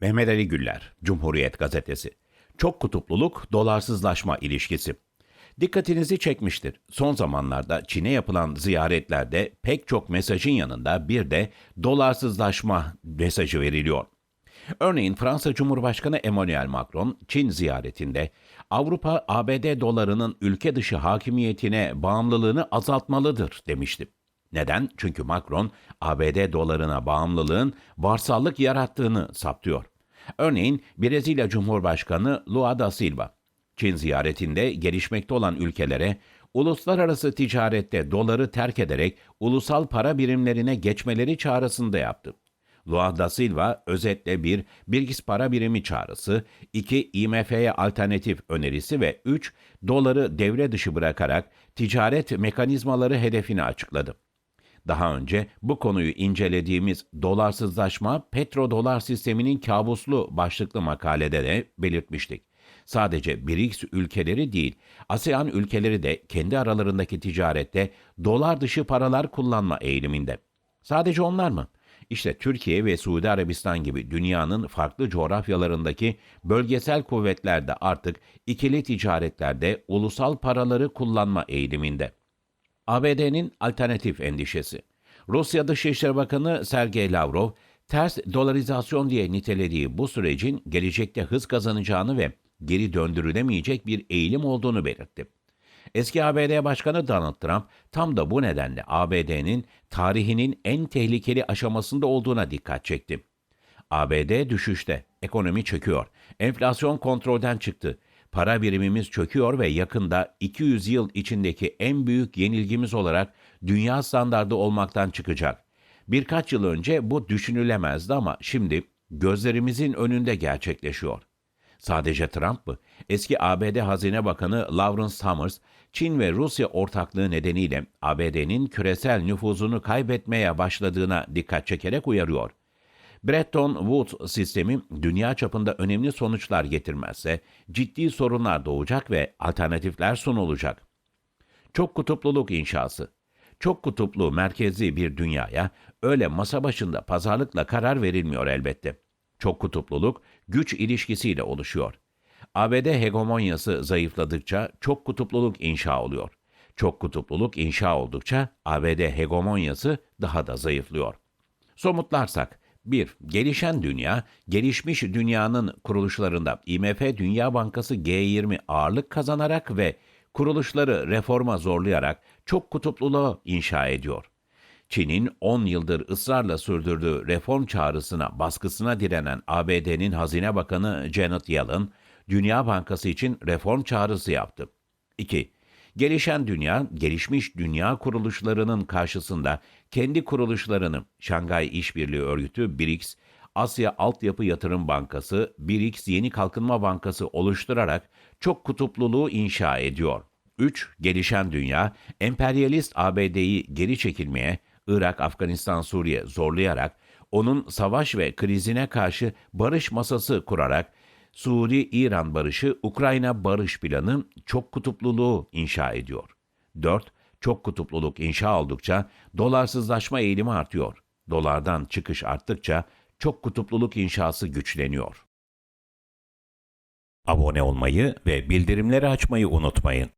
Mehmet Ali Güller, Cumhuriyet Gazetesi. Çok kutupluluk, dolarsızlaşma ilişkisi. Dikkatinizi çekmiştir. Son zamanlarda Çin'e yapılan ziyaretlerde pek çok mesajın yanında bir de dolarsızlaşma mesajı veriliyor. Örneğin Fransa Cumhurbaşkanı Emmanuel Macron Çin ziyaretinde Avrupa ABD dolarının ülke dışı hakimiyetine bağımlılığını azaltmalıdır demişti. Neden? Çünkü Macron ABD dolarına bağımlılığın varsallık yarattığını saptıyor. Örneğin Brezilya Cumhurbaşkanı Lula da Silva Çin ziyaretinde gelişmekte olan ülkelere uluslararası ticarette doları terk ederek ulusal para birimlerine geçmeleri çağrısında yaptı. Lula da Silva özetle bir Birgis para birimi çağrısı, iki IMF'ye alternatif önerisi ve üç doları devre dışı bırakarak ticaret mekanizmaları hedefini açıkladı. Daha önce bu konuyu incelediğimiz dolarsızlaşma petrodolar sisteminin kabuslu başlıklı makalede de belirtmiştik. Sadece BRICS ülkeleri değil, ASEAN ülkeleri de kendi aralarındaki ticarette dolar dışı paralar kullanma eğiliminde. Sadece onlar mı? İşte Türkiye ve Suudi Arabistan gibi dünyanın farklı coğrafyalarındaki bölgesel kuvvetler de artık ikili ticaretlerde ulusal paraları kullanma eğiliminde. ABD'nin alternatif endişesi. Rusya Dışişleri Bakanı Sergey Lavrov, ters dolarizasyon diye nitelediği bu sürecin gelecekte hız kazanacağını ve geri döndürülemeyecek bir eğilim olduğunu belirtti. Eski ABD Başkanı Donald Trump tam da bu nedenle ABD'nin tarihinin en tehlikeli aşamasında olduğuna dikkat çekti. ABD düşüşte, ekonomi çöküyor, enflasyon kontrolden çıktı, para birimimiz çöküyor ve yakında 200 yıl içindeki en büyük yenilgimiz olarak dünya standardı olmaktan çıkacak. Birkaç yıl önce bu düşünülemezdi ama şimdi gözlerimizin önünde gerçekleşiyor. Sadece Trump mı? Eski ABD Hazine Bakanı Lawrence Summers, Çin ve Rusya ortaklığı nedeniyle ABD'nin küresel nüfuzunu kaybetmeye başladığına dikkat çekerek uyarıyor. Bretton Woods sistemi dünya çapında önemli sonuçlar getirmezse ciddi sorunlar doğacak ve alternatifler sunulacak. Çok kutupluluk inşası. Çok kutuplu merkezli bir dünyaya öyle masa başında pazarlıkla karar verilmiyor elbette. Çok kutupluluk güç ilişkisiyle oluşuyor. ABD hegemonyası zayıfladıkça çok kutupluluk inşa oluyor. Çok kutupluluk inşa oldukça ABD hegemonyası daha da zayıflıyor. Somutlarsak, 1. Gelişen dünya, gelişmiş dünyanın kuruluşlarında IMF Dünya Bankası G20 ağırlık kazanarak ve kuruluşları reforma zorlayarak çok kutupluluğu inşa ediyor. Çin'in 10 yıldır ısrarla sürdürdüğü reform çağrısına, baskısına direnen ABD'nin Hazine Bakanı Janet Yellen, Dünya Bankası için reform çağrısı yaptı. 2. Gelişen dünya, gelişmiş dünya kuruluşlarının karşısında kendi kuruluşlarını Şangay İşbirliği Örgütü BRICS, Asya Altyapı Yatırım Bankası, BRICS Yeni Kalkınma Bankası oluşturarak çok kutupluluğu inşa ediyor. 3. Gelişen dünya, emperyalist ABD'yi geri çekilmeye, Irak, Afganistan, Suriye zorlayarak, onun savaş ve krizine karşı barış masası kurarak, Suri-İran barışı, Ukrayna barış planı çok kutupluluğu inşa ediyor. 4. Çok kutupluluk inşa oldukça dolarsızlaşma eğilimi artıyor. Dolardan çıkış arttıkça çok kutupluluk inşası güçleniyor. Abone olmayı ve bildirimleri açmayı unutmayın.